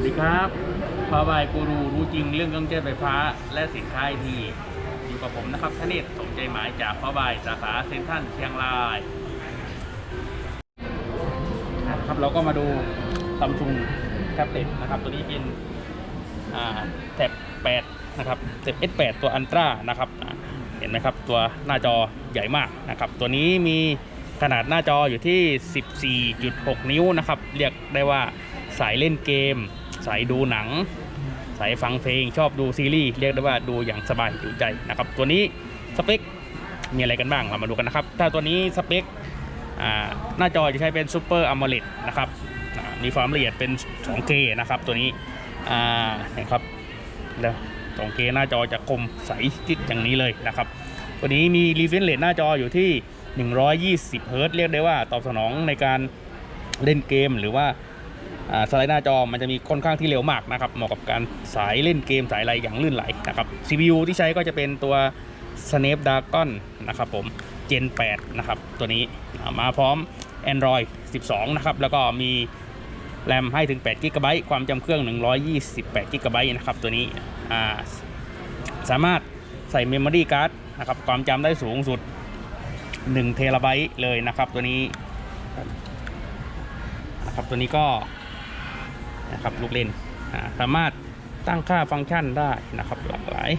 วัสดีครับพาวายกูรูรู้จริงเรื่องเครื่องใช้ไฟฟ้าและสินค้าไอทีอยู่กับผมนะครับธเนศสมใจหมายจากพาวายสาขาเซ็นทรัลเชียงรายนะครับเราก็มาดูซัมซุงแท็บเล็ตนะครับ ตัวนี้เป็นแท็บ8นะครับแท็บ S8 ตัวอันตรานะครับ เห็นไหมครับ ตัวหน้าจอใหญ่มากนะครับ ตัวนี้มีขนาดหน้าจออยู่ที่ 14.6 นิ้วนะครับ เรียกได้ว่าสายเล่นเกม สายดูหนัง สายฟังเพลงชอบดูซีรีส์เรียกได้ว่าดูอย่างสบายจุใจนะครับ ตัวนี้สเปคมีอะไรกันบ้างเรามาดูกันนะครับ ถ้าตัวนี้สเปคหน้าจอจะใช้เป็น Super AMOLED นะครับมีความละเอียดเป็น 2K นะครับตัวนี้นะครับแล้ว 2K หน้าจอจะคมใสจิตอย่างนี้เลยนะครับ ตัวนี้มี refresh rate หน้าจออยู่ที่ 120เฮิรตซ์เรียกได้ว่าตอบสนองในการเล่นเกมหรือว่า สไลด์หน้าจอมันจะมีค่อนข้างที่เร็วมากนะครับเหมาะกับการสายเล่นเกมสายอะไรอย่างลื่นไหลนะครับ CPU ที่ใช้ก็จะเป็นตัว Snapdragon นะครับผม Gen 8 นะครับ ตัวนี้มาพร้อม Android 12 นะครับ แล้วก็มีแรมให้ถึง8 g b ความจำเครื่อง 128 g b นะครับ ตัวนี้าสามารถใส่ Memory Card นะครับ ความจำได้สูงสุด1เทราไบต์เลยนะครับ ตัวนี้นะครับตัวนี้ก็ นะครับลูกเล่นสามารถตั้งค่าฟังก์ชันได้นะครับหลากหลาย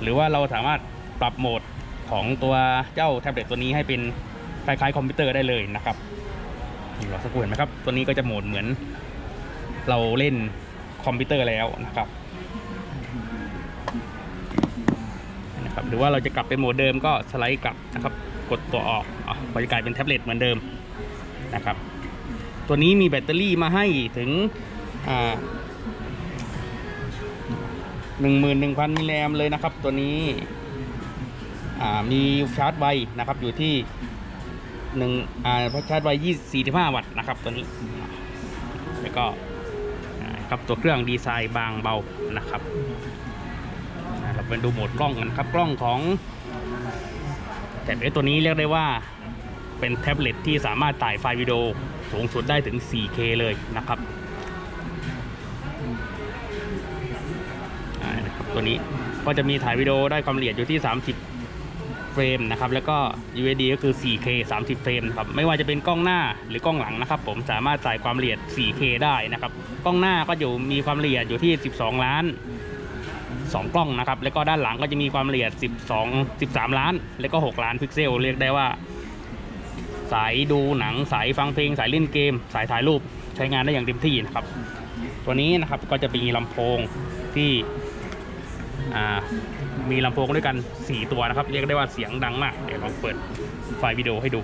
หรือว่าเราสามารถปรับโหมดของตัวเจ้าแท็บเล็ตตัวนี้ให้เป็นคล้ายๆคอมพิวเตอร์ได้เลยนะครับนี่เราสักครู่เห็นไหมครับ ตัวนี้ก็จะโหมดเหมือน เราเล่นคอมพิวเตอร์แล้วนะครับนะครับ หรือว่าเราจะกลับเป็นโหมดเดิมก็สไลด์กลับนะครับ กดตัวออกอะก็จะกลายเป็นแท็บเล็ตเหมือนเดิมนะครับ ตัวนี้มีแบตเตอรี่มาให้ถึงหนึ่งหมื่นหนึ่งพันมิลลิแอมเลยนะครับ ตัวนี้อ่ามีชาร์จไวนะครับอยู่ที่หนึ่งอ่าชาร์จไวยี่สี่สิบห้าวัตต์นะครับตัวนี้แล้วก็ครับตัวเครื่องดีไซน์บางเบานะครับเราไปดูโหมดกล้องกันครับกล้องของแต่ไอ้ตัวนี้เรียกได้ว่าเป็นแท็บเล็ตที่สามารถถ่ายไฟล์วิดีโอ สูงสุดได้ถึง 4K เลยนะครับตัวนี้ก็จะมีถ่ายวิดีโอได้ความละเอียดอยู่ที่ 30 เฟรมนะครับ แล้วก็ UHD ก็คือ 4K 30 เฟรมครับ ไม่ว่าจะเป็นกล้องหน้าหรือกล้องหลังนะครับ ผมสามารถถ่ายความละเอียด 4K ได้นะครับ กล้องหน้าก็อยู่มีความละเอียดอยู่ที่ 12 ล้าน 2 กล้องนะครับ แล้วก็ด้านหลังก็จะมีความละเอียด 12 13 ล้าน แล้วก็ 6 ล้านพิกเซล เรียกได้ว่า สายดูหนังสายฟังเพลง สายเล่นเกม สายถ่ายรูปใช้งานได้อย่างเต็มที่นะครับ ตัวนี้นะครับก็จะมีลำโพงที่มีลำโพงด้วยกัน 4 ตัวนะครับ เรียกได้ว่าเสียงดังมาก เดี๋ยวลองเปิดไฟล์วิดีโอให้ดู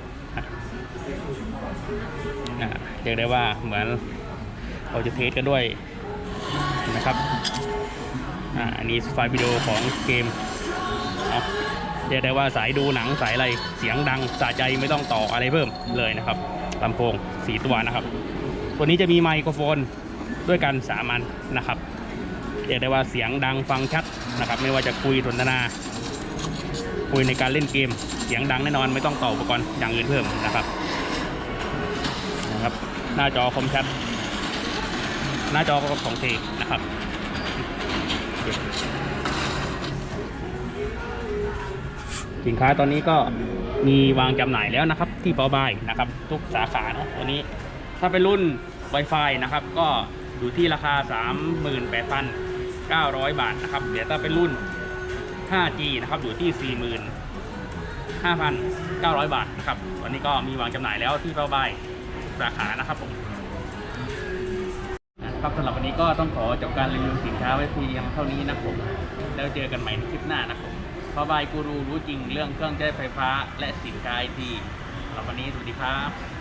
นะเรียกได้ว่าเหมือนเราจะเทสกันด้วยนะครับ อ่าอันนี้ไฟล์วิดีโอของเกม นาะเรียกได้ว่าสายดูหนังสายอะไรเสียงดังสะใจไม่ต้องต่ออะไรเพิ่มเลยนะครับลำโพงสีตัวนะครับ ตัวนี้จะมีไมโครโฟนด้วยกันสามันนะครับเรียกได้ว่าเสียงดังฟังชัดนะครับ ไม่ว่าจะคุยสนทนา คุยในการเล่นเกม เสียงดังแน่นอนไม่ต้องต่ออุปกรณ์อย่างอื่นเพิ่มนะครับนะครับ หน้าจอคมชัด หน้าจอก็ของเทนะครับ สินค้าตอนนี้ก็มีวางจำหน่ายแล้วนะครับ ที่เปาบายนะครับ ทุกสาขาเนาะตัวนี้ ถ้าเป็นรุ่น Wi-Fi นะครับ ก็อยู่ที่ราคา 38,900 บาทนะครับเดี๋ยวถ้าเป็นรุ่น 5G นะครับอยู่ที่ 45,900 บาทนะครับวันนี้ก็มีวางจำหน่ายแล้วที่เปาบายสาขานะครับผมครับสำหรับวันนี้ก็ต้องขอจบการรีวิวสินค้าไว้เพียงเท่านี้นะครับผม แล้วเจอกันใหม่ในคลิปหน้านะครับ พอบายกูรูรู้จริงเรื่องเครื่องใช้ไฟฟ้าและสินค้าไอทีสำหรับวันนี้สวัสดีครับ